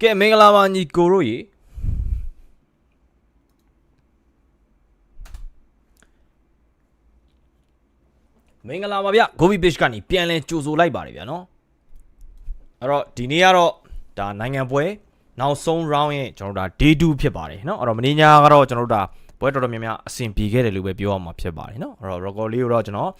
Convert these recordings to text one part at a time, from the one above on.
ကဲမင်္ဂလာပါညီကိုတို့ရေမင်္ဂလာပါဗျဂိုဘီပစ်ကနေပြန်လဲကြိုဆိုလိုက်ပါတယ်ဗျာနော်အဲ့တော့ဒီနေ့ကတော့ဒါနိုင်ငံပွဲနောက်ဆုံး round ရဲ့ကျွန်တော်တို့ဒါ day 2ဖြစ်ပါတယ်နော်အဲ့တော့မင်းညာကတော့ကျွန်တော်တို့ဒါပွဲတော်တော်များများအဆင်ပြေခဲ့တယ်လို့ပဲပြောရမှာဖြစ်ပါတယ်နော်အဲ့တော့ record လေးကိုတော့ကျွန်တော်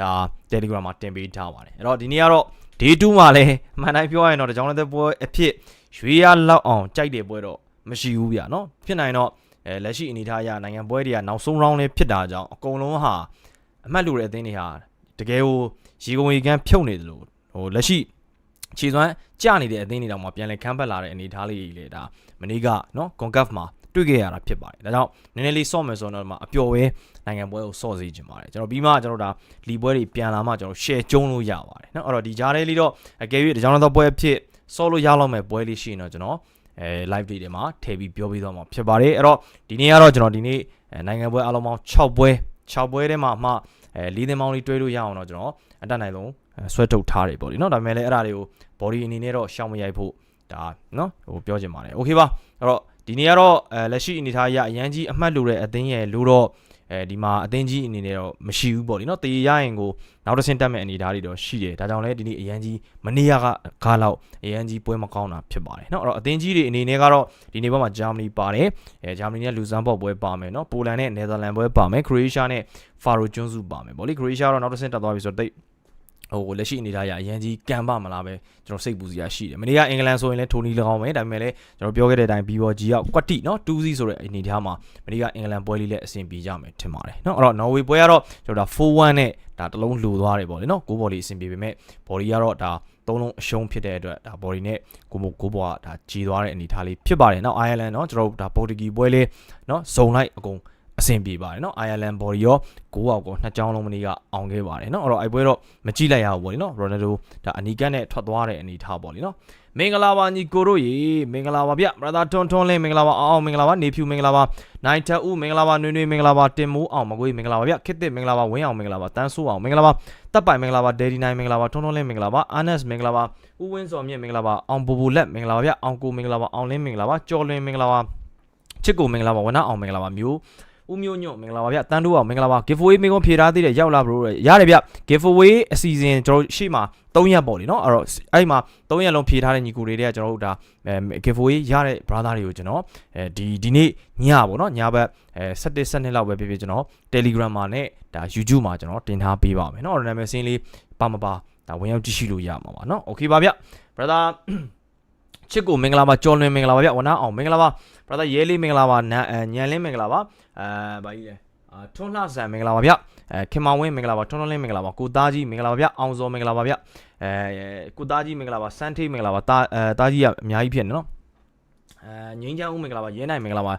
ဒါ Telegram မှာတင်ပေးထားပါတယ်အဲ့တော့ဒီနေ့ကတော့ day 2မှာလဲအမှန်တိုင်းပြောရရင်တော့တကြောင်တဲ့ပွဲအဖြစ် ရွေးရလောက်အောင်ကြိုက်တဲ့ပွဲတော့မရှိဘူးဗျာနော်ဖြစ်နိုင်တော့အဲလက်ရှိအနေအထားအရနိုင်ငံပွဲတွေကနောက်ဆုံး round လေးဖြစ်တာကြောင့်အကုန်လုံးဟာအမှတ်လူတဲ့အသင်းတွေဟာတကယ်ကိုရေကုန်ရေကန်းဖြုတ်နေတယ်လို့ဟိုလက်ရှိခြေစွမ်းကျနေတဲ့အသင်းတွေတောင်မှပြန်လဲခမ်းပတ်လာတဲ့အနေအထားလေးတွေလေဒါမနေ့ကနော် CONCACAF မှာတွေ့ခဲ့ရတာဖြစ်ပါတယ်ဒါကြောင့်နည်းနည်းလေးဆော့မယ်ဆိုတော့မှအပျော်ပဲနိုင်ငံပွဲကိုဆော့စေချင်ပါတယ်ကျွန်တော်ပြီးမှကျွန်တော်ဒါလီပွဲတွေပြန်လာမှကျွန်တော် share ကျုံးလို့ရပါတယ်နော်အဲ့တော့ဒီကြားထဲလေးတော့အကယ်၍တကြောင်တော့ပွဲအဖြစ် ဆော့လို့ရလောက်မဲ့ပွဲလေးရှိရင်တော့ကျွန်တော်အဲ live တွေထဲမှာထည့်ပြီးပြောပြသွားမှာဖြစ်ပါတယ်အဲ့တော့ဒီနေ့ကတော့ကျွန်တော်ဒီနေ့အဲနိုင်ငံပွဲအလုံးပေါင်း6ပွဲ6ပွဲထဲမှာမှအဲ၄သင်းပေါင်းလေးတွဲလို့ရအောင်တော့ကျွန်တော်အတက်နိုင်ဆုံးဆွဲထုတ်ထားတယ်ပေါ့လေနော်ဒါပေမဲ့လည်းအဲ့ဒါတွေကို body အနေနဲ့တော့ရှောင်မရိုက်ဖို့ဒါနော်ဟိုပြောချင်ပါတယ် okay ပါအဲ့တော့ဒီနေ့ကတော့အဲလက်ရှိအနေထားအရအရန်ကြီးအမှတ်လို့တဲ့အသင်းရဲ့လို့တော့ အဲဒီမှာအသင်းကြီးအနေနဲ့တော့မရှိဘူးပေါ့လေနော်တေးရရင်ကိုနောက်တစ်ဆင့်တက်မဲ့အနေအထားတွေတော့ရှိတယ်ဒါကြောင့်လည်းဒီနေ့အရန်ကြီးမနေ့ကကားလောက်အရန်ကြီးပွဲမကောင်းတာဖြစ်ပါတယ်နော်အဲ့တော့အသင်းကြီးတွေအနေနဲ့ကတော့ဒီနေ့ဘက်မှာဂျာမနီပါတယ်အဲဂျာမနီနဲ့လူဇမ်ဘော့ပွဲပါမယ်နော်ပိုလန်နဲ့နယ်သာလန်ပွဲပါမယ်ခရိုအေးရှားနဲ့ဖာရိုကျွန်းစုပါမယ်ပေါ့လေခရိုအေးရှားတော့နောက်တစ်ဆင့်တက်သွားပြီဆိုတော့တိတ် ဟိုလက်ရှိအနေထားရအရန်ကြီးကံပါမလားပဲကျွန်တော်စိတ်ပူစရာရှိတယ်မနေ့ကအင်္ဂလန်ဆိုရင်လည်းထိုနီ၎င်းပဲဒါပေမဲ့လည်းကျွန်တော်ပြောခဲ့တဲ့အတိုင်းဘီဘော်ဂျီကကွက်တိနော်2စီဆိုတဲ့အနေထားမှာမနေ့ကအင်္ဂလန်ပွဲလေးလည်းအဆင်ပြေကြမယ်ထင်ပါတယ်နော်အဲ့တော့နော်ဝေပွဲကတော့ကျွန်တော်ဒါ4-1နဲ့ဒါတလုံးလိုသွားတယ်ပေါ့လေနော်ကိုဘော်လီအဆင်ပြေပေမဲ့ဘော်လီကတော့ဒါသုံးလုံးအရှုံးဖြစ်တဲ့အတွက်ဒါဘော်လီနဲ့ကိုမိုကိုဘော်ကဒါကြီးသွားတဲ့အနေထားလေးဖြစ်ပါတယ်နော်အိုင်ယာလန်နော်ကျွန်တော်တို့ဒါပေါ်တူဂီပွဲလေးနော်ဇုံလိုက်အကုန် အဆင်ပြေပါတယ်เนาะ Ireland body ရော6အောက်ကိုနှစ်ချောင်းလုံးမနေ့ကအောင်ခဲ့ပါတယ်เนาะအဲ့တော့အဲ့ပွဲတော့မကြည့်လိုက်ရဘူးပေါ့လေเนาะ Ronaldo ဒါအနီကတ်နဲ့ထွက်သွားတဲ့အနေထားပေါ့လေเนาะမင်္ဂလာပါညီကိုတို့ရေမင်္ဂလာပါဗျ brother ထွန်းထွန်းလင်းမင်္ဂလာပါအောင်အောင်မင်္ဂလာပါနေဖြူမင်္ဂလာပါနိုင်ထဦးမင်္ဂလာပါနွေနွေမင်္ဂလာပါတင်မိုးအောင်မကွေးမင်္ဂလာပါဗျခစ်တစ်မင်္ဂလာပါဝင်းအောင်မင်္ဂလာပါတန်းဆိုးအောင်မင်္ဂလာပါတပ်ပိုင်မင်္ဂလာပါဒယ်ဒီနိုင်မင်္ဂလာပါထွန်းထွန်းလင်းမင်္ဂလာပါအာနက်မင်္ဂလာပါဦးဝင်းစော်မြင့်မင်္ဂလာပါအောင်ဘူဘူလက်မင်္ဂလာပါဗျအောင်ကိုမင်္ဂလာပါအောင်လင်းမင်္ဂလာပါကျော်လွင်မင်္ဂလာပါချစ်ကိုမင်္ဂလာပါဝနအောင်မင်္ဂလာပါမျိုး ဦးမျိုးညွန့်မင်္ဂလာပါဗျတန်းတိုးအောင်မင်္ဂလာပါ giveaway မိကုန်းဖြေထားသေးတယ်ရောက်လာဘလို့ရတယ်ဗျ giveaway အစီအစဉ်ကျွန်တော်ရှေ့မှာ3ရက်ပေါ့လေနော်အဲ့တော့အဲ့မှာ3ရက်လုံးဖြေထားတဲ့ညီကိုတွေကကျွန်တော်တို့ဒါအဲ giveaway ရတဲ့ brother တွေကိုကျွန်တော်အဲဒီဒီနေ့ညပေါ့နော်ညဘက်အဲ7 7နှစ်လောက်ပဲဖြစ်ဖြစ်ကျွန်တော် Telegram မှာနဲ့ဒါ YouTube မှာကျွန်တော်တင်ထားပေးပါမယ်နော်နာမည်စင်းလေးပါမပါဒါဝင်ရောက်ကြည့်ရှုလို့ရမှာပါနော် okay ပါဗျ brother ချစ်ကိုမင်္ဂလာပါကျော်လွင်မင်္ဂလာပါဗျဝနာအောင်မင်္ဂလာပါ brother ရဲလေးမင်္ဂလာပါနန်ညံလင်းမင်္ဂလာပါအဲဘာကြီးလဲအာထွန်းလှဆန်မင်္ဂလာပါဗျအဲခင်မောင်ဝင်းမင်္ဂလာပါထွန်းထွန်းလင်းမင်္ဂလာပါကိုသားကြီးမင်္ဂလာပါဗျအောင်စောမင်္ဂလာပါဗျအဲကိုသားကြီးမင်္ဂလာပါစန်းထိတ်မင်္ဂလာပါတာအဲသားကြီးကအများကြီးဖြစ်နေနော်အဲငိမ့်ချမ်းဦးမင်္ဂလာပါရဲနိုင်မင်္ဂလာပါ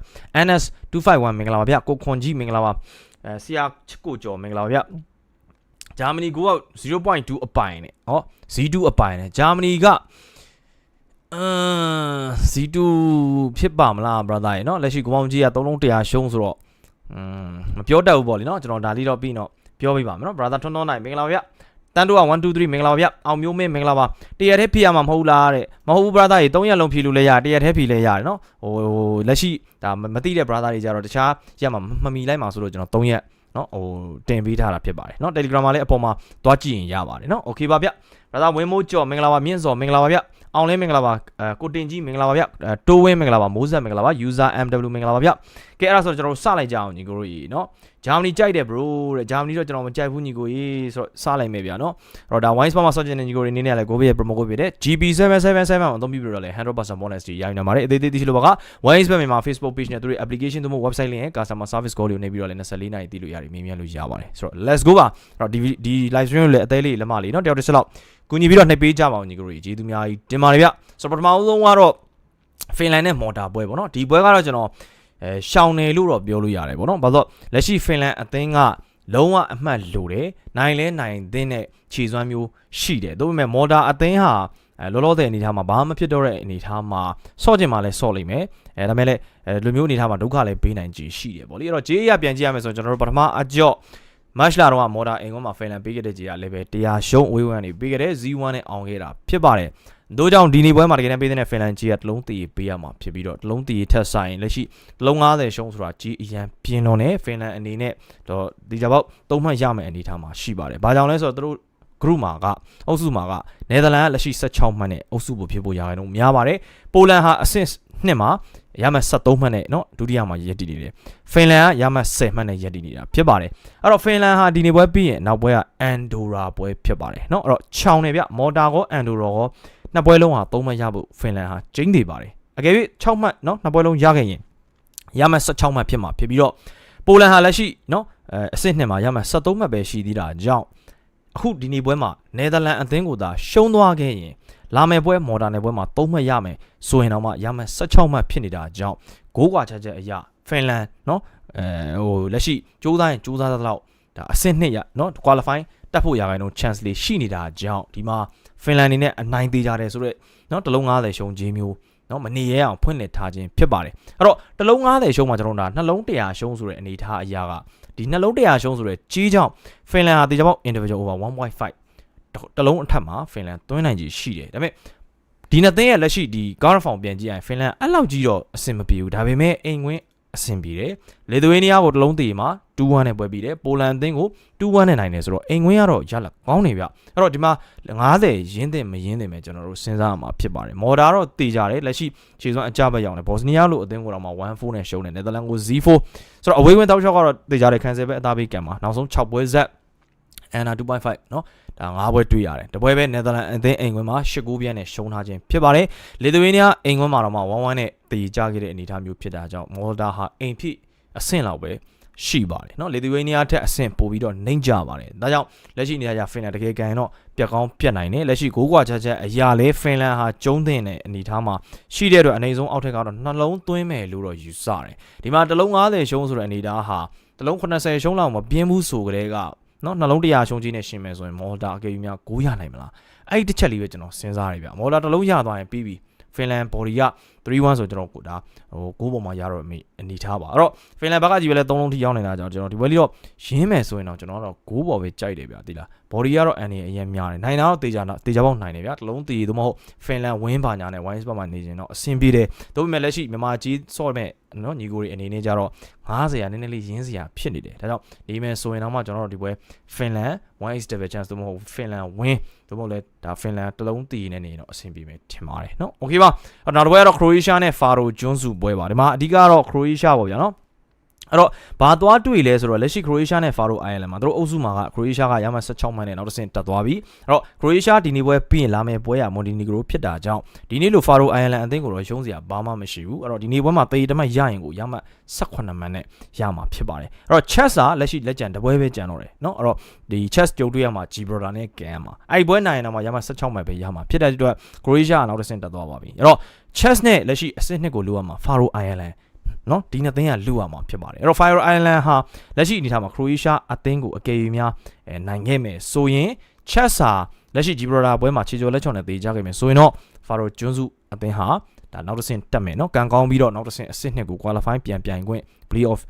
NS 251မင်္ဂလာပါဗျကိုခွန်ကြီးမင်္ဂလာပါအဲဆရာချစ်ကိုကျော်မင်္ဂလာပါဗျဂျာမနီကိုက0.2အပိုင်နဲ့ဟော Z2 အပိုင်နဲ့ဂျာမနီက အမ်ဇီတူဖြစ်ပါမလား brother ရေနော်လက်ရှိကိုပေါင်းကြီးက3100ရှုံးဆိုတော့อืมမပြောတတ်ဘူးပေါ့လေနော်ကျွန်တော်ဒါလေးတော့ပြီးတော့ပြောပြပါမယ်နော် brother ထွန်းထွန်းနိုင်မင်္ဂလာပါဗျတန်တိုက1 2 3မင်္ဂလာပါဗျအောင်မျိုးမင်းမင်္ဂလာပါတရက်တည်းဖြေရမှာမဟုတ်လားတဲ့မဟုတ်ဘူး brother ရေ3ရက်လုံးဖြေလို့လည်းရတရက်တည်းဖြေလည်းရတယ်နော်ဟိုလက်ရှိဒါမသိတဲ့ brother တွေကြတော့တခြားရက်မှာမမီလိုက်မှာဆိုတော့ကျွန်တော်3ရက်နော်ဟိုတင်ပေးထားတာဖြစ်ပါတယ်နော် Telegram မှာလည်းအပေါ်မှာသွားကြည့်ရင်ရပါတယ်နော် Okay ပါဗျ brother ဝင်းမိုးကျော်မင်္ဂလာပါမြင့်စော်မင်္ဂလာပါဗျ အောင်လင်းမင်္ဂလာပါကိုတင်ကြီးမင်္ဂလာပါဗျတိုးဝင်းမင်္ဂလာပါမိုးဆက်မင်္ဂလာပါ user mw မင်္ဂလာပါဗျကဲအဲ့ဒါဆိုတော့ကျွန်တော်တို့စလိုက်ကြအောင်ညီကိုတို့ရေနော် ဂျာမနီကြိုက်တယ် bro တဲ့ဂျာမနီတော့ကျွန်တော်မကြိုက်ဘူးညီကိုကြီးဆိုတော့စားလိုက်မယ်ဗျာနော်အဲ့တော့ဒါ wine spot မှာဆော့ချင်တဲ့ညီကိုတွေအနေနဲ့လည်း Gobi ရဲ့ promo code ဖြစ်တဲ့ GB777 ကိုအသုံးပြုပြီးတော့လည်း100% bonus တွေရယူနိုင်ပါတယ်အသေးသေးသိချင်လို့ပါက wine spot မြန်မာ Facebook page နဲ့သူတို့ application သို့မဟုတ် website လင်းရဲ့ customer service call တွေကိုနေပြီးတော့လည်း24နာရီတိလို့ရတယ်မေးမြန်းလို့ရပါတယ်ဆိုတော့ let's go ပါအဲ့တော့ဒီဒီ live stream ကိုလည်းအသေးလေးလက်မလေးနော်တယောက်တစ်ချက်လောက်ကူညီပြီးတော့နှိပ်ပေးကြပါအောင်ညီကိုတွေကျေးဇူးများကြီးတင်ပါတယ်ဗျဆိုတော့ပထမဆုံးကတော့ Finland နဲ့ Malta ပွဲပေါ့နော်ဒီပွဲကတော့ကျွန်တော် အဲရှောင်းနေလို့တော့ပြောလို့ရတယ်ပေါ့နော်ဘာလို့လက်ရှိဖင်လန်အသင်းကလုံးဝအမှတ်လိုတယ်နိုင်လဲနိုင်သင်းနဲ့ခြေစွမ်းမျိုးရှိတယ်ဒါပေမဲ့မော်တာအသင်းဟာအဲလောလောဆယ်အနေထားမှာဘာမှဖြစ်တော့တဲ့အနေထားမှာဆော့ကျင်မှာလဲဆော့လိမ့်မယ်အဲဒါပေမဲ့လည်းအဲလူမျိုးအနေထားမှာဒုက္ခလည်းပေးနိုင်ကြရှိတယ်ပေါ့လေအဲ့တော့ဂျေးရပြန်ကြည့်ရမယ်ဆိုတော့ကျွန်တော်တို့ပထမအကြော့ match လာတော့မော်ဒါအိမ်ကွန်းမှာဖင်လန်ပေးခဲ့တဲ့ကြီးကလည်းပဲတရားရှုံးအဝေးဝမ်းနေပေးခဲ့တဲ့ Z1 နဲ့အောင်ခဲ့တာဖြစ်ပါတယ် တို့ကြောင့်ဒီနေ့ပွဲမှာတကယ်တမ်းပေးတဲ့ဖင်လန်ကြီးကတလုံးတည်ပေးရမှာဖြစ်ပြီးတော့တလုံးတည်ထက်ဆိုင်လက်ရှိတလုံး90ရှုံးဆိုတာကြီးအရန်ပြင်းတော့နေဖင်လန်အနေနဲ့တော့ဒီကြပေါက်သုံးမှတ်ရမယ်အနေထားမှာရှိပါတယ်။ဘာကြောင့်လဲဆိုတော့တို့ group မှာကအုပ်စုမှာကနယ်သာလန်ကလက်ရှိ16မှတ်နဲ့အုပ်စုဖို့ဖြစ်ဖို့ရခိုင်တော့များပါတယ်။ပိုလန်ဟာအဆင့်နှစ်မှာရမှတ်73မှတ်နဲ့เนาะဒုတိယမှာရပ်တည်နေတယ်။ဖင်လန်ကရမှတ်10မှတ်နဲ့ရပ်တည်နေတာဖြစ်ပါတယ်။အဲ့တော့ဖင်လန်ဟာဒီနေ့ပွဲပြီးရင်နောက်ပွဲကအန်ဒိုရာပွဲဖြစ်ပါတယ်เนาะအဲ့တော့ခြောင်နေဗျမော်တာကောအန်ဒိုရာကော နှစ်ပွဲလုံးဟာ3မှတ်ရဖို့ဖင်လန်ဟာကျင်းနေပါတယ်။အကယ်၍6မှတ်เนาะနှစ်ပွဲလုံးရခဲ့ရင်ရမှတ်16မှတ်ဖြစ်မှာဖြစ်ပြီးတော့ပိုလန်ဟာလက်ရှိเนาะအဲအဆင့်နှစ်မှာရမှတ်73မှတ်ပဲရှိသေးတာကြောင့်အခုဒီနေ့ပွဲမှာနယ်သာလန်အသင်းကိုသာရှုံးသွားခဲ့ရင်လာမယ့်ပွဲမော်တာနယ်ပွဲမှာ3မှတ်ရမယ်ဆိုရင်တော့မှရမှတ်16မှတ်ဖြစ်နေတာကြောင့်ဂိုးကွာချက်ချက်အရာဖင်လန်เนาะအဲဟိုလက်ရှိစူးစမ်းရင်စူးစမ်းသလောက်ဒါအဆင့်နှစ်ရเนาะ qualify တက်ဖို့ရခိုင်တော့ chance လေးရှိနေတာကြောင့်ဒီမှာ ဖင်လန်အနေနဲ့အနိုင်သေးကြတယ်ဆိုတော့เนาะတလုံး90ရှုံးခြင်းမျိုးเนาะမနေရအောင်ဖွင့်လှစ်ထားခြင်းဖြစ်ပါတယ်အဲ့တော့တလုံး90ရှုံးမှာကျွန်တော်တို့ဒါနှလုံး100ရှုံးဆိုတဲ့အနေထားအရာကဒီနှလုံး100ရှုံးဆိုတဲ့ကြီးကြောင့်ဖင်လန်ဟာဒီကြောင့် individual over 1.5တလုံးအထက်မှာဖင်လန်သွင်းနိုင်ကြီးရှိတယ်ဒါပေမဲ့ဒီနှစ်သင်းရဲ့လက်ရှိဒီ guard form ပြန်ကြည့်ရင်ဖင်လန်အဲ့လောက်ကြီးတော့အဆင်မပြေဘူးဒါပေမဲ့အိမ်ဝင် အဆင်ပြေတယ်လေသွေးနီးယားကိုတလုံးတည်မှာ2-1နဲ့ပွဲပြီးတယ်ပိုလန်အသင်းကို2-1နဲ့နိုင်တယ်ဆိုတော့အိမ်ဝင်ကတော့ရလာကောင်းနေဗျအဲ့တော့ဒီမှာ90ရင်းတင်မရင်းတင်ပဲကျွန်တော်တို့စဉ်းစားရမှာဖြစ်ပါတယ်မော်ဒါတော့တည်ကြတယ်လက်ရှိခြေစွမ်းအကြဘက်ရောက်နေဘော့စနီးယားလိုအသင်းကိုတော့မှ1-4နဲ့ရှုံးတယ်နယ်သာလန်ကို0-4ဆိုတော့အဝေးဝင်တောက်ချောက်ကတော့တည်ကြတယ်ခံစဲပဲအသားပေးကံမှာနောက်ဆုံး6ပွဲဆက် အန်နာ2.5เนาะဒါ၅ပွဲတွေ့ရတယ်တပွဲပဲနယ်သာလန်အသင်းအိမ်ခွင်းမှာ၈ဂိုးပြည့်နဲ့ရှုံးထားခြင်းဖြစ်ပါတယ်လေသဝေးနီးယားအိမ်ခွင်းမှာတော့မှ1-1နဲ့တည်ကြခဲ့တဲ့အနေအထားမျိုးဖြစ်တာကြောင့်မော်ဒါဟာအိမ်ဖြစ်အဆင့်လောက်ပဲရှိပါတယ်เนาะလေသဝေးနီးယားထက်အဆင့်ပိုပြီးတော့နှိမ့်ကြပါတယ်ဒါကြောင့်လက်ရှိနေရာကျဖင်လန်တကယ်ကန်တော့ပြက်ကောင်းပြက်နိုင်တယ်လက်ရှိဂိုးကွာချက်ချက်အရာလဲဖင်လန်ဟာကျုံးတင်တဲ့အနေအထားမှာရှိတဲ့အတွက်အနေဆုံးအောက်ထက်ကတော့နှလုံးသွင်းမယ်လို့တော့ယူဆတယ်ဒီမှာတစ်လုံး90ရှုံးဆိုတဲ့အနေအထားဟာတစ်လုံး80ရှုံးလောက်မပြင်းဘူးဆိုကြတဲ့က နော်နှလုံး100ရှုံးကြီးနဲ့ရှင်မယ်ဆိုရင်မော်တာအကေကြီးများ9ရနိုင်မလားအဲ့ဒီတစ်ချက်လေးပဲကျွန်တော်စဉ်းစားရပြမော်တာတစ်လုံးရသွားရင်ပြီးပြီဖင်လန်ဘော်ဒီက 3-1ဆိုကျွန်တော်ကိုဒါဟိုဂိုးပေါ်မှာရတော့အနေထားပါအဲ့တော့ Finland ဘက်ကကြီးပဲလဲ3လုံးထိရောက်နေတာကြောင့်ကျွန်တော်ဒီဘက်လေးတော့ရင်းမယ်ဆိုရင်တော့ကျွန်တော်တော့ဂိုးပေါ်ပဲကြိုက်တယ်ဗျာသိလား body ကတော့အန်နေအရင်များတယ်နိုင်တာတော့တေချာတေချာပေါက်နိုင်တယ်ဗျာတလုံးတေတို့မဟုတ် Finland ဝင်းပါညာနဲ့ Wines ဘက်မှာနေရင်တော့အဆင်ပြေတယ်ဒါပေမဲ့လက်ရှိမြန်မာကြီးဆော့မဲ့နော်ညီကိုတွေအနေနဲ့ကြတော့90ရာနည်းနည်းလေးရင်းစရာဖြစ်နေတယ်ဒါကြောင့်နေမယ်ဆိုရင်တော့မှကျွန်တော်တို့ဒီပွဲ Finland 1x double chance တို့မဟုတ် Finland win တို့မဟုတ်လဲဒါ Finland တလုံးတည်နေနေတော့အဆင်ပြေမယ်ထင်ပါတယ်နော် okay ပါနောက်တစ်ပွဲကတော့ Croatia နဲ့ Faro ကျွန်းစုပွဲပါဒီမှာအဓိကတော့ Croatia ပေါ့ဗျာနော် အဲ့တော့ဘာသွားတွေ့လဲဆိုတော့လက်ရှိ Croatia နဲ့ Faro Island မှာတို့အုပ်စုမှာက Croatia ကရမှ16မှတ်နဲ့နောက်တစ်ဆင့်တက်သွားပြီအဲ့တော့ Croatia ဒီနေ့ပွဲပြီးရင်လာမယ့်ပွဲရ Montenegro ဖြစ်တာကြောင့်ဒီနေ့လို Faro Island အသင်းကိုတော့ရှုံးစရာဘာမှမရှိဘူးအဲ့တော့ဒီနေ့ပွဲမှာတေးတမတ်ရရင်ကိုရမှ18မှတ်နဲ့ရမှာဖြစ်ပါတယ်အဲ့တော့ chess ကလက်ရှိလက်ကျန်တပွဲပဲကျန်တော့တယ်เนาะအဲ့တော့ဒီ chess ကြုံတွေ့ရမှာ Gibraltar နဲ့ Gan မှာအဲ့ဒီပွဲနိုင်ရင်တော့ရမှ16မှတ်ပဲရမှာဖြစ်တဲ့အတွက် Croatia ကနောက်တစ်ဆင့်တက်သွားပါပြီအဲ့တော့ chess နဲ့လက်ရှိအဆင့်နှစ်ကိုလိုရမှာ Faro Island နော်ဒီနှစ်သင်းကလူရမှာဖြစ်ပါတယ်အဲ့တော့ Fire Island ဟာလက်ရှိအနေထားမှာ Croatia အသင်းကိုအကယ်၍များအဲနိုင်ခဲ့မယ်ဆိုရင် Chess ဟာလက်ရှိ Gibraltar ပွဲမှာခြေကျော်လက်ချော်နဲ့တေးကြခဲ့မယ်ဆိုရင်တော့ Faro ကျွန်းစုအသင်းဟာဒါနောက်တစ်ဆင့်တက်မယ်နော်ကန်ကောင်းပြီးတော့နောက်တစ်ဆင့်အဆင့်နှစ်ကို qualify ပြန်ပြိုင်ခွင့် playoff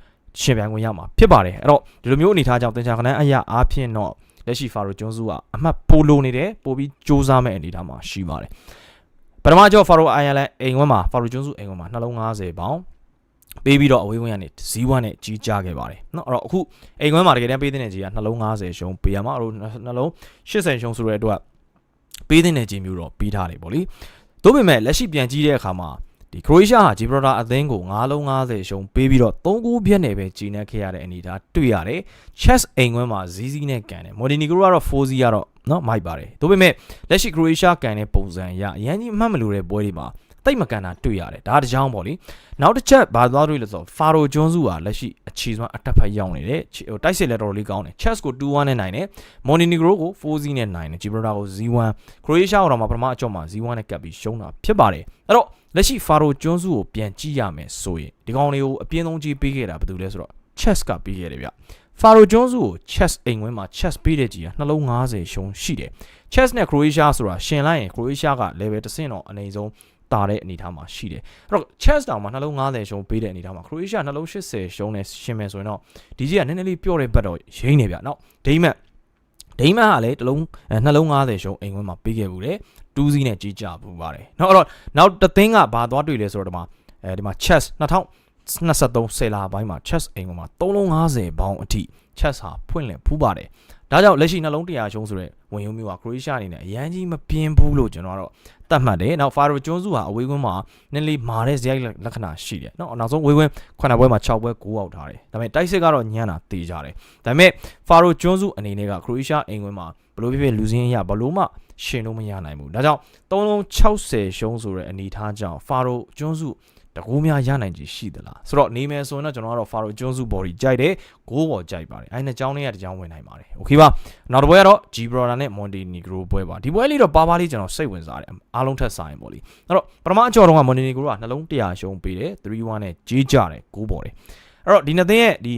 ရှင်ပြိုင်ခွင့်ရမှာဖြစ်ပါတယ်အဲ့တော့ဒီလိုမျိုးအနေထားကြောင့်တင်ချာခဏအရာအားဖြင့်တော့လက်ရှိ Faro ကျွန်းစုကအမှတ်ပိုလိုနေတယ်ပိုပြီးစူးစမ်းမဲ့အနေထားမှာရှိပါတယ်ပထမကျော် Faro Island အိမ်ဝန်းမှာ Faro ကျွန်းစုအိမ်ဝန်းမှာနှလုံး90ပေါင် ပေးပြီးတော့အဝေးဝင်ကနေဇီးဝမ်းနဲ့ကြီးကြခဲ့ပါတယ်เนาะအဲ့တော့အခုအိမ်ခွဲမှာတကယ်တမ်းပေးတဲ့ကြီးကနှလုံး90ရှုံးပေးရမှာအဲ့တော့နှလုံး80ရှုံးဆိုတဲ့အတွက်ပေးတဲ့ကြီးမျိုးတော့ပေးထားတယ်ပေါ့လေဒါပေမဲ့လက်ရှိပြန်ကြည့်တဲ့အခါမှာဒီခရိုအေးရှားဟာဂျီဘရာတာအသင်းကို9လုံး90ရှုံးပေးပြီးတော့3ဂိုးပြည့်နေပဲကြီးနေခဲ့ရတဲ့အနေဒါတွေ့ရတယ် chess အိမ်ခွဲမှာဇီးဇီးနဲ့ကန်တယ်မော်ဒီနီဂရိုကတော့4-0ကတော့เนาะမိုက်ပါတယ်ဒါပေမဲ့လက်ရှိခရိုအေးရှားကန်တဲ့ပုံစံအရအရင်ကြီးအမှတ်မလို့တဲ့ပွဲတွေမှာ တိတ်မကန်တာတွေ့ရတယ်ဒါတကြောင်ပေါ့လေနောက်တစ်ချက်ဘာသွားတွေ့လဲဆိုတော့ဖာရိုကျွန်းစုကလက်ရှိအချီစွမ်းအတက်ဖက်ရောက်နေတယ်ဟိုတိုက်စစ်လက်တော်လေးကောင်းတယ် chess ကို2-1နဲ့နိုင်တယ် montenegro ကို4-0နဲ့နိုင်တယ် gibraltar ကို0-1 croatia ကတော့မှပထမအကြော့မှာ0-1နဲ့ကပ်ပြီးရှုံးတာဖြစ်ပါတယ်အဲ့တော့လက်ရှိဖာရိုကျွန်းစုကိုပြန်ကြည့်ရမယ်ဆိုရင်ဒီကောင်လေးကိုအပြင်းဆုံးကြီးပေးခဲ့တာဘာလို့လဲဆိုတော့ chess ကပေးခဲ့တယ်ဗျဖာရိုကျွန်းစုကို chess အိမ်ဝင်းမှာ chess ပေးတဲ့ကြီးကနှလုံး90ရှုံးရှိတယ် chess နဲ့ croatia ဆိုတာရှင်လိုက်ရင် croatia က level တစ်ဆင့်တော့အနေဆုံး တာတဲ့အနေအထားမှာရှိတယ်အဲ့တော့ chance တောင်မှနှလုံး90ရှုံးပေးတဲ့အနေအထားမှာ Croatia နှလုံး80ရှုံးနဲ့ရှင်မယ်ဆိုရင်တော့ဒီကြီးကနည်းနည်းလေးပြော့တဲ့ဘက်တော့ရိမ့်နေဗျနော်ဒိမတ်ဒိမတ်ကလည်းတလုံးနှလုံး90ရှုံးအိမ်ဝင်းမှာပေးခဲ့ဘူးတယ်2စီးနဲ့ကြီးကြဘူးပါတယ်နော်အဲ့တော့နောက်တစ်သင်းကဘာသွားတွေ့လဲဆိုတော့ဒီမှာအဲဒီမှာ chess 2023ဆယ်လာပိုင်းမှာ chess အိမ်ဝင်းမှာ3လုံး90ပေါင်းအထိ chess ဟာဖွင့်လင်ဖူးပါတယ် ဒါကြောင့်လက်ရှိနှလုံး100ရှုံးဆိုတဲ့ဝင်ရုံမျိုးကခရိုအေးရှားအနေနဲ့အရန်ကြီးမပြင်းဘူးလို့ကျွန်တော်ကတော့တတ်မှတ်တယ်။နောက်ဖာရိုကျွန်းစုဟာအဝေးကွင်းမှာနည်းလေးမာတဲ့ဇယိုက်လက္ခဏာရှိတယ်။နော်နောက်ဆုံးဝေးကွင်းခုနပွဲမှာ6ပွဲ9အောက်ထားတယ်။ဒါပေမဲ့တိုက်စစ်ကတော့ညံ့တာတေးကြတယ်။ဒါပေမဲ့ဖာရိုကျွန်းစုအနေနဲ့ကခရိုအေးရှားအိမ်ကွင်းမှာဘလို့ဖြစ်ဖြစ်လူစင်းရဘလို့မှရှင်လို့မရနိုင်ဘူး။ဒါကြောင့်3လုံး60ရှုံးဆိုတဲ့အနေအထားကြောင့်ဖာရိုကျွန်းစု တကူများရနိုင်ချေရှိသလားဆိုတော့နေမယ်ဆိုရင်တော့ကျွန်တော်ကတော့ Faro ကျွန်းစု body ကြိုက်တယ်ဂိုးပေါ်ကြိုက်ပါတယ်အဲ့နှစ်ကြောင်းလေးကတကြောင်းဝင်နိုင်ပါတယ်โอเคပါနောက်တစ်ပွဲကတော့ G Brother နဲ့ Montenegro ပွဲပါဒီပွဲလေးတော့ပါပါလေးကျွန်တော်စိတ်ဝင်စားတယ်အားလုံးထက်ဆိုင်ပေါ့လေအဲ့တော့ပထမအကြော်တော့က Montenegro ကနှလုံး100ရှုံးပေးတယ်3-1နဲ့ကြီးကြတယ်ဂိုးပေါ်တယ်အဲ့တော့ဒီနှစ်သင်းရဲ့ဒီ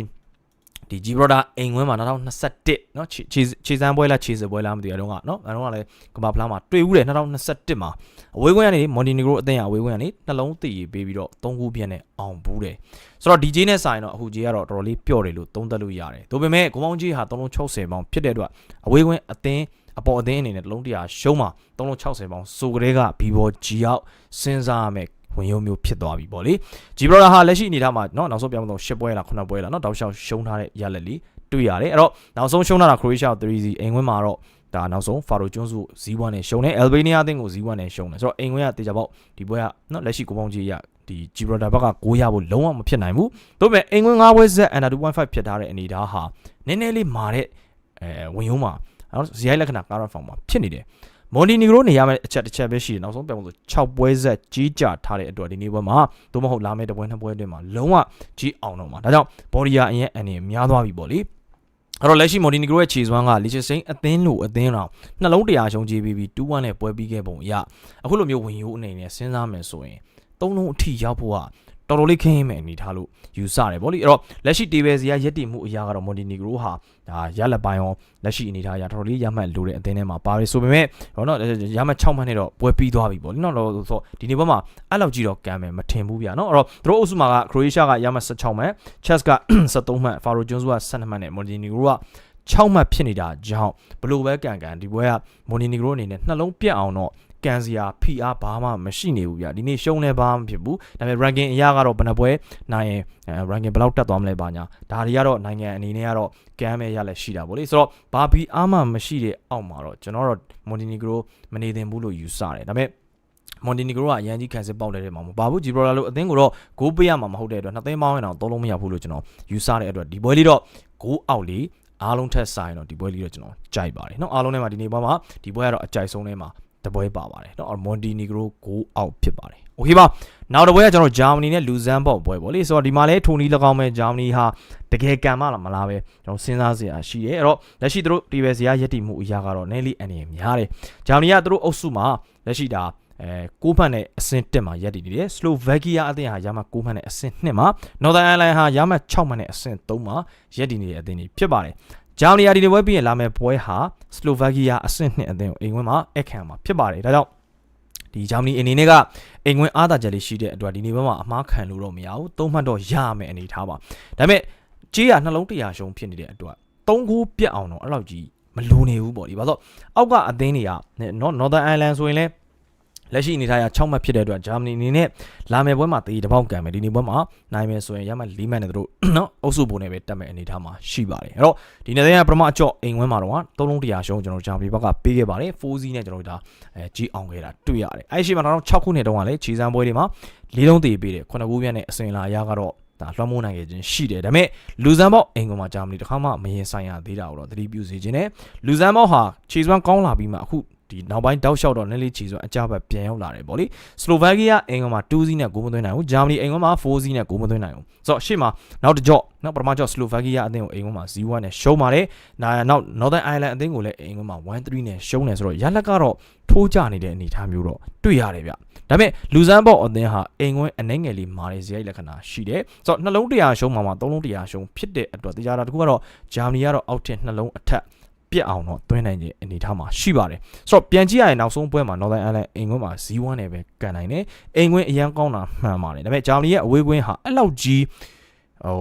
ဒီ G Brother အိမ်ဝင်းမှာ2021เนาะခြေခြေစမ်းပွဲလားခြေစပွဲလားမသိဘူးအတော့ကเนาะအတော့ကလည်းကမ္ဘာဖလားမှာတွေ့ဦးတယ်2021မှာအဝေးကွင်းကနေ Montenegro အသင်းအဝေးကွင်းကနေနှလုံးတည်ပေးပြီးတော့3ခုပြည့်နဲ့အောင်ဘူးတယ်ဆိုတော့ DJ နဲ့ဆိုင်တော့အခုကြီးကတော့တော်တော်လေးပျော့တယ်လို့သုံးသပ်လို့ရတယ်ဒါပေမဲ့ဂုံပေါင်းကြီးဟာ360ပေါင်ဖြစ်တဲ့အတွက်အဝေးကွင်းအသင်းအပေါ်အသင်းအနေနဲ့တလုံးတရာရှုံးမှာ360ပေါင်ဆိုကြတဲ့ကဘီဘောဂျီရောက်စဉ်းစားရမယ် ဝင်ရုံမျိုးဖြစ်သွားပြီပေါ့လေဂျီဘရောဒါဟာလက်ရှိအနေထားမှာเนาะနောက်ဆုံးပြောင်းတော့10ပွဲလား9ပွဲလားเนาะတောက်လျှောက်ရှုံးထားတဲ့ရလက်လေးတွေ့ရတယ်အဲ့တော့နောက်ဆုံးရှုံးထားတာခရိုအေးရှား3-0အိမ်ဝင်းမှာတော့ဒါနောက်ဆုံးဖာရိုကျွန်းစုဇီးဝမ်းနဲ့ရှုံးတယ်အယ်ဘေးနီးယားအသင်းကိုဇီးဝမ်းနဲ့ရှုံးတယ်ဆိုတော့အိမ်ဝင်းကတေချာပေါက်ဒီပွဲကเนาะလက်ရှိကိုပေါင်းကြီးရဒီဂျီဘရောဒါဘက်က6ရဖို့လုံးဝမဖြစ်နိုင်ဘူးဒါပေမဲ့အိမ်ဝင်း9ပွဲဆက်အန်ဒါ2.5ဖြစ်ထားတဲ့အနေအထားဟာနည်းနည်းလေးမာတဲ့အဲဝင်ရုံးမှာနော်ဇီအိုင်လက္ခဏာကာရဖောင်မှာဖြစ်နေတယ် မွန်တီနီဂရိုနေရမယ့်အချက်တစ်ချက်ပဲရှိတယ်နောက်ဆုံးပြောင်းလို့6ပွဲဆက်ကြီးကြထားတဲ့အတွက်ဒီနေ့ပွဲမှာသို့မဟုတ်လာမယ့်တစ်ပွဲနှစ်ပွဲအတွင်းမှာလုံးဝကြီးအောင်တော့မှာဒါကြောင့်ဘော်ဒီယာအရင်အနေများသွားပြီပေါ့လေအဲ့တော့လက်ရှိမော်ဒီနီဂရိုရဲ့ခြေစွမ်းကလီချစ်စိန်အသင်းလိုအသင်းတော်နှလုံးတရာရှုံးကြည့်ပြီးပြီး2-1နဲ့ပွဲပြီးခဲ့ပုံအရအခုလိုမျိုးဝင်ရိုးအနေနဲ့စဉ်းစားမယ်ဆိုရင်သုံးလုံးအထိရောက်ဖို့က တော်တော်လေးခင်းရင်မယ်အနေထားလို့ယူဆတယ်ဗောလေအဲ့တော့လက်ရှိ table စီကရက်တည်မှုအရာကတော့ Montenegro ဟာဒါရလက်ပိုင်းရောလက်ရှိအနေထားအရတော်တော်လေးရမှတ်လိုတဲ့အသင်းထဲမှာပါတယ်ဆိုပေမဲ့တော့နော်ရမှတ်6မှတ်နဲ့တော့ပွဲပြီးသွားပြီဗောလေနော်တော့ဆိုဒီနေ့ဘက်မှာအဲ့လောက်ကြီးတော့ကမ်းမယ်မထင်ဘူးဗျာနော်အဲ့တော့သူတို့အုပ်စုမှာက Croatia ကရမှတ်16မှတ် Chess က73မှတ် Faro Jones က12မှတ်နဲ့ Montenegro က6မှတ်ဖြစ်နေတာကြောင့်ဘလို့ပဲကန်ကန်ဒီပွဲက Montenegro အနေနဲ့နှလုံးပြတ်အောင်တော့ ကန်စီယာဖိအားဘာမှမရှိနေဘူးဗျဒီနေ့ရှုံးလဲဘာမှမဖြစ်ဘူးဒါပေမဲ့ ranking အရာကတော့ဘယ်နှပွဲနိုင်ရင် ranking ဘယ်လောက်တက်သွားမလဲဘာညာဒါတွေကတော့နိုင်ငံအနေနဲ့ကတော့ကမ်းမဲ့ရလက်ရှိတာဗောလေဆိုတော့ဘာဘီအားမှမရှိတဲ့အောက်မှာတော့ကျွန်တော်တို့ Montenegro မနေသင့်ဘူးလို့ယူဆတယ်ဒါပေမဲ့မွန်တီနီဂရိုကအရန်ကြီးခံစစ်ပေါက်လဲတဲ့မှာမပါဘူးဂျီဘရိုလာလို့အသင်းကိုတော့ဂိုးပေးရမှာမဟုတ်တဲ့အတွက်နှစ်သိန်းပေါင်းရင်တော့သုံးလုံးမရဘူးလို့ကျွန်တော်ယူဆတဲ့အတွက်ဒီပွဲလေးတော့ဂိုးအောက်လေးအားလုံးထက်ဆိုင်တော့ဒီပွဲလေးတော့ကျွန်တော်ကြိုက်ပါတယ်เนาะအားလုံးထဲမှာဒီနေ့ပွဲမှာဒီပွဲကတော့အကြိုက်ဆုံးထဲမှာ တပွဲပါပါတယ်เนาะမွန်တီနီဂရိုဂိုးအောက်ဖြစ်ပါတယ်โอเคပါနောက်တစ်ပွဲကကျွန်တော်ဂျာမနီနဲ့လူဇန်ဘော့ပွဲပေါ့လေဆိုတော့ဒီမှာလဲထိုနီ၎င်းမဲ့ဂျာမနီဟာတကယ်ကံမလားမလားပဲကျွန်တော်စဉ်းစားစရာရှိတယ်အဲ့တော့လက်ရှိသူတို့တီဗယ်စရာယက်တီမှုအရာကတော့နဲလီအနေများတယ်ဂျာမနီကသူတို့အုပ်စုမှာလက်ရှိဒါအဲ6မှတ်နဲ့အဆင့်1မှာရပ်တည်နေတယ်စလိုဗက်ကီးယားအသင်းဟာရမှတ်6မှတ်နဲ့အဆင့်2မှာနော်သန်အိုင်လန်ဟာရမှတ်6မှတ်နဲ့အဆင့်3မှာရပ်တည်နေတဲ့အသင်းတွေဖြစ်ပါတယ် ဂျာမနီယာဒီနေ့ပွဲပြီးရင်လာမယ့်ပွဲဟာစလိုဗက်ကီးယားအဆင့်2အသင်းကိုအိမ်ဝင်မှာအခမ်းမှာဖြစ်ပါတယ်ဒါကြောင့်ဒီဂျာမနီအနေနဲ့ကအိမ်ဝင်အားသာချက်လေးရှိတဲ့အတွက်ဒီနေ့ဘက်မှာအမားခံလို့တော့မရဘူးသုံးမှတ်တော့ရမယ်အနေထားပါဒါပေမဲ့ကြေးရနှလုံးတရာရှုံးဖြစ်နေတဲ့အတွက်သုံးခုပြတ်အောင်တော့အဲ့လောက်ကြီးမလိုနေဘူးပေါ့ဒီဘာလို့အောက်ကအသင်းတွေကနော် Northern Ireland ဆိုရင်လည်း လက်ရှိအနေထားရ6မှတ်ဖြစ်တဲ့အတွက်ဂျာမနီအနေနဲ့လာမယ်ပွဲမှာတေးတပေါက်ကံမယ်ဒီနေ့ပွဲမှာနိုင်မယ်ဆိုရင်ရမှ4မှတ်နဲ့တို့နော်အုပ်စုပုံနဲ့ပဲတက်မယ်အနေထားမှာရှိပါတယ်အဲ့တော့ဒီနေ့ကပထမအကြော့အိမ်ဝင်းမှာတော့3လုံး100ရှုံးကျွန်တော်ဂျာမနီဘက်ကပေးခဲ့ပါတယ်4စီးနဲ့ကျွန်တော်တို့ဒါအဲကြီးအောင်ခဲ့တာတွေ့ရတယ်အဲ့ရှိမှာတော့6ခုနှစ်တုန်းကလည်းခြေစမ်းပွဲတွေမှာ၄လုံးတေးပေးတယ်9ခုပြည့်နဲ့အစင်လာရကတော့ဒါလွှမ်းမိုးနိုင်ခဲ့ခြင်းရှိတယ်ဒါပေမဲ့လူဇန်ဘော့အင်ကွန်မှာဂျာမနီတစ်ခါမှမရင်ဆိုင်ရသေးတာကိုတော့သတိပြုစေခြင်းနဲ့လူဇန်ဘော့ဟာခြေစွမ်းကောင်းလာပြီးမှအခု ဒီနောက်ပိုင်းတောက်လျှောက်တော့နည်းလေးချီစွာအကြဘက်ပြန်ရောက်လာတယ်ဗောလေစလိုဗက်ကီးယားအင်္ဂလန်မှာ2စီးနဲ့ဂိုးမသွင်းနိုင်ဘူးဂျာမနီအင်္ဂလန်မှာ4စီးနဲ့ဂိုးမသွင်းနိုင်ဘူးဆိုတော့ရှေ့မှာနောက်တစ်ကြော့နောက်ပထမကြော့စလိုဗက်ကီးယားအသင်းကိုအင်္ဂလန်မှာ0-1နဲ့ရှုံးပါတယ်နောက် Northern Ireland အသင်းကိုလည်းအင်္ဂလန်မှာ1-3နဲ့ရှုံးတယ်ဆိုတော့ရလက်ကတော့ထိုးကြနေတဲ့အနေအထားမျိုးတော့တွေ့ရတယ်ဗျဒါပေမဲ့လူဇန်ဘော့အသင်းဟာအင်္ဂလန်အနေငယ်လေးမာတဲ့ဇယိုက်လက္ခဏာရှိတယ်ဆိုတော့နှလုံးတရာရှုံးမှာမှာသုံးလုံးတရာရှုံးဖြစ်တဲ့အတွက်တရားတာတခုကတော့ဂျာမနီကတော့အောက်ထစ်နှလုံးအထက် ပြက်အောင်တော့သွင်းနိုင်ခြင်းအနေထားမှာရှိပါတယ်ဆိုတော့ပြန်ကြည့်ရရင်နောက်ဆုံးပွဲမှာ Northern Ireland အိမ်ကွင်းမှာ0-1နဲ့ပဲကန်နိုင်တယ်အိမ်ကွင်းအရန်ကောင်းတာမှန်ပါတယ်ဒါပေမဲ့ဂျာမနီရဲ့အဝေးကွင်းဟာအဲ့လောက်ကြီးဟို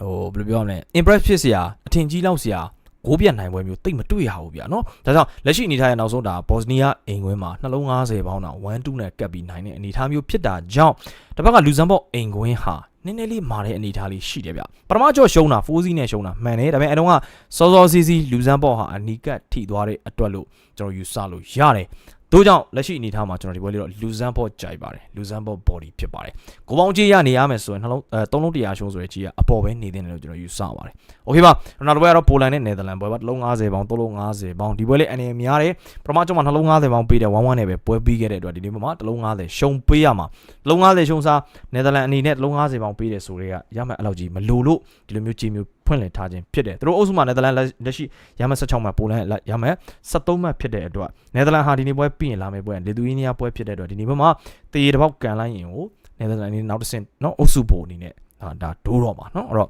ဟိုဘယ်လိုပြောရမလဲ impress ဖြစ်စရာအထင်ကြီးလောက်စရာဂိုးပြတ်နိုင်ပွဲမျိုးတိတ်မတွေ့ရဘူးဗျာနော်ဒါကြောင့်လက်ရှိအနေထားရဲ့နောက်ဆုံးဒါဘော့စနီးယားအိမ်ကွင်းမှာနှလုံး90ပေါင်းတာ1-2နဲ့ကပ်ပြီးနိုင်တဲ့အနေအထားမျိုးဖြစ်တာကြောင့်တစ်ဖက်ကလူဇမ်ဘော့အိမ်ကွင်းဟာ နည်းနည်းလေးမာတဲ့အနေအထားလေးရှိတယ်ဗျပထမကြော့ရှုံးတာ4စီးနဲ့ရှုံးတာမှန်တယ်ဒါပေမဲ့အတုံးကစောစောစီးစီးလူဇမ်ဘော့ဟာအနီကတ်ထိသွားတဲ့အတွက်လို့ကျွန်တော်ယူဆလို့ရတယ်တို့ကြောင့်လက်ရှိအနေထားမှာကျွန်တော်ဒီပွဲလေးတော့လူဇမ်ဘော့ကြိုက်ပါတယ်လူဇမ်ဘော့ body ဖြစ်ပါတယ်ကိုပေါင်းကြီးရနေရမယ်ဆိုရင်နှလုံးအဲသုံးလုံးတရားရှုံးဆိုတဲ့ကြီးကအပေါ်ပဲနေတယ်လို့ကျွန်တော်ယူဆပါတယ်โอเคပါနောက်တစ်ပွဲကတော့ပိုလန်နဲ့နယ်သာလန်ပွဲပါတစ်လုံး90ပေါင်းသုံးလုံး90ပေါင်းဒီပွဲလေးအနေများတယ်ပထမကြော့မှာနှလုံး90ပေါင်းပေးတယ်1-1နဲ့ပဲပွဲပြီးခဲ့တဲ့အတွက်ဒီနေ့မှာတစ်လုံး90ရှုံးပေးရမှာတစ်လုံး90ရှုံးစားနယ်သာလန်အနေနဲ့တစ်လုံး90ပေါင်းပေးတယ်ဆိုတော့ရမယ်အဲ့လောက်ကြီးမလိုလို့ဒီလိုမျိုးကြီးမျိုး ဖွင့်လည်ထားခြင်းဖြစ်တယ်သူတို့အုပ်စုမှာနယ်သာလန်လက်ရှိရမယ်16မှတ်ပိုလန်ရမယ်73မှတ်ဖြစ်တဲ့အတွက်နယ်သာလန်ဟာဒီနေ့ပွဲပြီးရင်လာမယ့်ပွဲလီသူအေးနီးယားပွဲဖြစ်တဲ့အတွက်ဒီနေ့ပွဲမှာတေးတစ်ပေါက်ကန်လိုက်ရင်ကိုနယ်သာလန်အနေနဲ့နောက်တစ်ဆင့်เนาะအုပ်စုပိုအနေနဲ့ဒါဒါဒိုးတော့မှာเนาะအဲ့တော့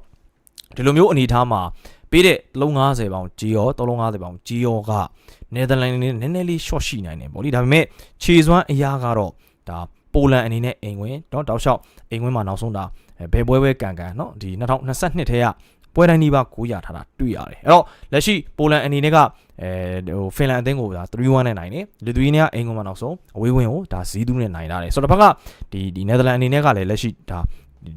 ဒီလိုမျိုးအနေအထားမှာပေးတဲ့350ပေါင်ဂျီယော350ပေါင်ဂျီယောကနယ်သာလန်အနေနဲ့နည်းနည်းလေး short ရှိနိုင်တယ်ပေါ့လေဒါပေမဲ့ခြေစွမ်းအရာကတော့ဒါပိုလန်အနေနဲ့အိမ်ဝင်เนาะတောက်လျှောက်အိမ်ဝင်မှာနောက်ဆုံးဒါဘယ်ပွဲပဲကန်ကန်เนาะဒီ2022ထဲက ပွဲတိုင်းဒီပါ900ထားတာတွေ့ရတယ်အဲ့တော့လက်ရှိပိုလန်အနေနဲ့ကအဲဟိုဖင်လန်အသင်းကိုဒါ3-1နဲ့နိုင်တယ်လီသူယေးနီးယားအင်္ဂလန်မှာနောက်ဆုံးအဝေးဝင်ကိုဒါ0-2နဲ့နိုင်တာတယ်ဆိုတော့တစ်ဖက်ကဒီဒီနယ်သာလန်အနေနဲ့ကလည်းလက်ရှိဒါ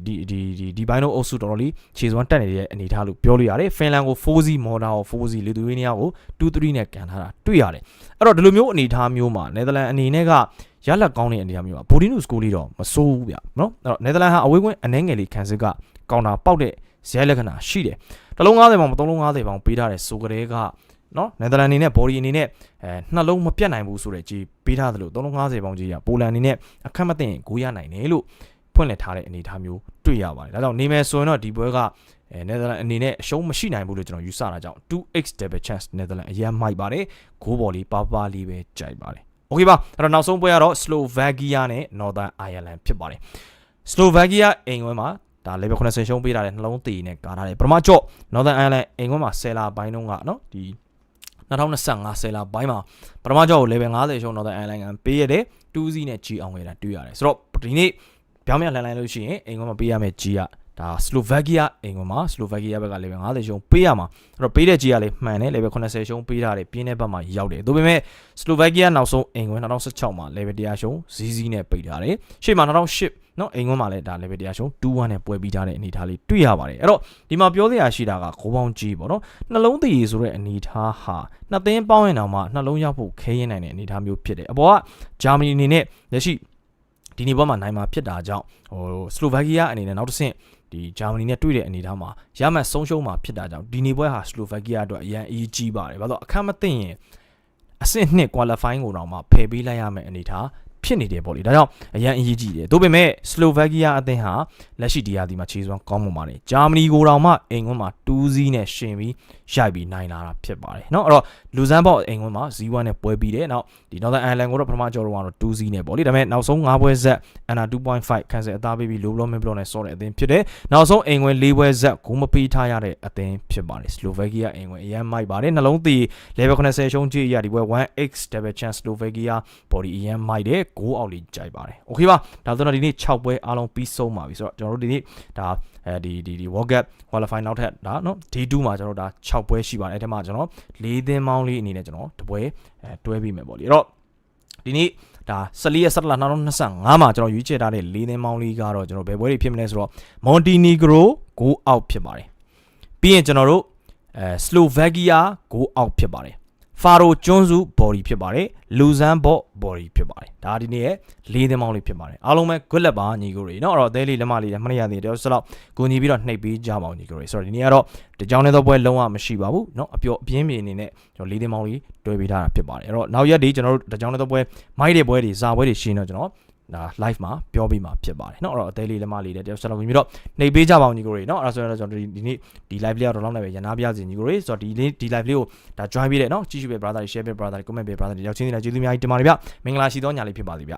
ဒီဒီဒီဒီဘိုင်းတို့အုပ်စုတော်တော်လေးခြေစွမ်းတက်နေတဲ့အနေအထားလို့ပြောလို့ရတယ်ဖင်လန်ကို4-0မော်ဒါကို4-0လီသူယေးနီးယားကို2-3နဲ့ကန်ထားတာတွေ့ရတယ်အဲ့တော့ဒီလိုမျိုးအနေအထားမျိုးမှာနယ်သာလန်အနေနဲ့ကရလက်ကောင်းတဲ့အနေအထားမျိုးပါဘိုဒီနုစကိုလေးတော့မစိုးဘူးဗျနော်အဲ့တော့နယ်သာလန်ဟာအဝေးကွင်းအနှဲငယ်လေးခံစစ်ကကောင်တာပေါက်တဲ့ ဇဲလက္ခဏာရှိတယ်တလုံး90ပေါင်မ3လုံး90ပေါင်ပေးထားတဲ့ဆိုကလေးကနော်နယ်သာလန်အနေနဲ့ body အနေနဲ့အဲနှလုံးမပြတ်နိုင်ဘူးဆိုတဲ့ကြီးပေးထားသလို350ပေါင်ကြီးကပိုလန်အနေနဲ့အခက်မသိရင်ဂိုးရနိုင်တယ်လို့ဖွင့်လှစ်ထားတဲ့အနေအထားမျိုးတွေ့ရပါတယ်ဒါကြောင့်နေမယ်ဆိုရင်တော့ဒီပွဲကအဲနယ်သာလန်အနေနဲ့အရှုံးမရှိနိုင်ဘူးလို့ကျွန်တော်ယူဆတာကြောင့် 2x double chance နယ်သာလန်အရင်မိုက်ပါတယ်ဂိုးဘော်လေးပါပါလေးပဲကြိုက်ပါတယ်โอเคပါအဲ့တော့နောက်ဆုံးပွဲကတော့ Slovakia နဲ့ Northern Ireland ဖြစ်ပါတယ် Slovakia အိမ်ဝဲမှာ ဒါ level 80ရှုံးပေးထားတဲ့နှလုံးသေးနဲ့ကာထားတယ်ပထမကြော့ Northern Ireland အိမ်ဝဲမှာ10လာပိုင်းတုန်းကနော်ဒီ2025ဆယ်လပိုင်းမှာပထမကြောက်ကို level 50ရှုံးတော့တဲ့ airline ကပေးရတဲ့2စီးနဲ့ G အောင်ခဲ့တာတွေ့ရတယ်ဆိုတော့ဒီနေ့ပြောင်းပြန်လှန်လိုက်လို့ရှိရင်အိမ်ကမှာပေးရမယ့် G ကဒါ Slovakia အိမ်ကမှာ Slovakia ဘက်က level 50ရှုံးပေးရမှာအဲ့တော့ပေးတဲ့ G ကလည်းမှန်တယ် level 80ရှုံးပေးထားတယ်ပြင်းတဲ့ဘက်မှာရောက်တယ်ဒါပေမဲ့ Slovakia နောက်ဆုံးအိမ်က2016မှာ level 100ရှုံးဇီးဇီးနဲ့ပိတ်ထားတယ်ရှေ့မှာ2008 နော်အိမ်ကွန်းမှာလည်းဒါ level တရားရှုံး2-1နဲ့ပွဲပြီးထားတဲ့အနေအထားလေးတွေ့ရပါတယ်အဲ့တော့ဒီမှာပြောစရာရှိတာကဂိုးပေါင်းကြီးပေါ့နော်နှလုံးသေးဆိုတဲ့အနေအထားဟာနှစ်သင်းပေါင်းရင်တောင်မှနှလုံးရောက်ဖို့ခဲရင်နိုင်တဲ့အနေအထားမျိုးဖြစ်တယ်အပေါ်ကဂျာမနီအနေနဲ့လက်ရှိဒီနေ့ဘက်မှာနိုင်မှာဖြစ်တာကြောင့်ဟိုစလိုဗက်ကီးယားအနေနဲ့နောက်တစ်ဆင့်ဒီဂျာမနီနဲ့တွေ့တဲ့အနေအထားမှာရမှတ်ဆုံးရှုံးမှာဖြစ်တာကြောင့်ဒီနေ့ပွဲဟာစလိုဗက်ကီးယားအတွက်အရန်အရေးကြီးပါတယ်ဘာလို့အခက်မသိရင်အဆင့်နှစ် qualifying ကိုတော့မှဖယ်ပေးလိုက်ရမယ့်အနေအထား ဖြစ်နေတယ်ပေါ့လေဒါကြောင့်အရန်အရေးကြီးတယ်ဒါပေမဲ့စလိုဗက်ကီးယားအသင်းဟာလက်ရှိဒီယာဒီမှာခြေစွမ်းကောင်းမှပါတယ်ဂျာမနီကိုတော့မှအိမ်ကွန်းမှာ2စီးနဲ့ရှင်ပြီး ရိုက်ပြီးနိုင်လာတာဖြစ်ပါတယ်เนาะအဲ့တော့လူဇန်ဘော့အိမ်ကွန်းမှာ0-1နဲ့ပွဲပြီးတယ်နောက်ဒီ Northern Ireland ကိုတော့ပထမကြော်တော့ကတော့2စီးနဲ့ပေါ့လေဒါပေမဲ့နောက်ဆုံး5ပွဲဆက် Anna 2.5 cancel အသားပေးပြီး low blow mid blow နဲ့ဆော့တဲ့အသင်းဖြစ်တယ်နောက်ဆုံးအိမ်ကွန်း၄ပွဲဆက်ဂိုးမပေးထားရတဲ့အသင်းဖြစ်ပါတယ်စလိုဗက်ကီးယားအိမ်ကွန်းအရန်မိုက်ပါတယ်နှလုံးသီး level 80ရှုံးကြည့်ရဒီပွဲ 1x double chance စလိုဗက်ကီးယား body အရန်မိုက်တယ်ဂိုးအောက်လေးကြိုက်ပါတယ်โอเคပါဒါဆိုတော့ဒီနေ့6ပွဲအားလုံးပြီးဆုံးပါပြီဆိုတော့ကျွန်တော်တို့ဒီနေ့ဒါအဲဒီဒီဒီ World Cup qualify နောက်ထပ်ဒါเนาะ D2 မှာကျွန်တော်တို့ဒါ6 ပွဲရှိပါတယ်အဲ့ထဲမှာကျွန်တော်၄သင်းမောင်းလေးအနေနဲ့ကျွန်တော်တပွဲအဲတွဲပြီးမယ်ပေါ့လေအဲ့တော့ဒီနေ့ဒါ14ရက်17လ2025မှာကျွန်တော်ရွေးချယ်ထားတဲ့၄သင်းမောင်းလေးကတော့ကျွန်တော်ဘယ်ပွဲတွေဖြစ်မလဲဆိုတော့ Montenegro go out ဖြစ်ပါတယ်ပြီးရင်ကျွန်တော်တို့အဲ Slovakia go out ဖြစ်ပါတယ် ဖာရိုကျွန်းစု body ဖြစ်ပါတယ်လူဇန်ဘော့ body ဖြစ်ပါတယ်ဒါဒီနေ့ရဲ့လေးသင်းမောင်းလေးဖြစ်ပါတယ်အားလုံးပဲ good luck ပါညီကိုတွေเนาะအဲ့တော့အသေးလေးလက်မလေးလည်းမနှရသေးတယ်တယောက်စလောက်ကိုညီပြီးတော့နှိပ်ပေးကြပါဦးညီကိုတွေဆိုတော့ဒီနေ့ကတော့တကြောင်တဲ့တော့ပွဲလုံးဝမရှိပါဘူးเนาะအပျော်အပြင်းပြင်းအနေနဲ့ကျွန်တော်လေးသင်းမောင်းလေးတွဲပေးထားတာဖြစ်ပါတယ်အဲ့တော့နောက်ရက်ဒီကျွန်တော်တို့တကြောင်တဲ့တော့ပွဲမိုက်တဲ့ပွဲတွေဇာပွဲတွေရှင်းတော့ကျွန်တော် ဒါ live မှာပြောပြီးမှာဖြစ်ပါတယ်เนาะအဲ့တော့အသေးလေးလက်မလေးလည်းတယောက်ဆက်လောက်ပြီးတော့နှိပ်ပေးကြပါဦးညီကိုတွေเนาะအဲ့ဒါဆိုတော့ကျွန်တော်ဒီနေ့ဒီ live လေးကတော့လောက်နေပဲရနာပြစီညီကိုတွေဆိုတော့ဒီလေးဒီ live လေးကိုဒါ join ပြီးတဲ့เนาะကြည့်ရှုပဲ brother တွေ share ပဲ brother တွေ comment ပဲ brother တွေရောက်ချင်းနေတာကျေးဇူးအများကြီးတင်ပါတယ်ဗျမင်္ဂလာရှိသောညလေးဖြစ်ပါစေဗျ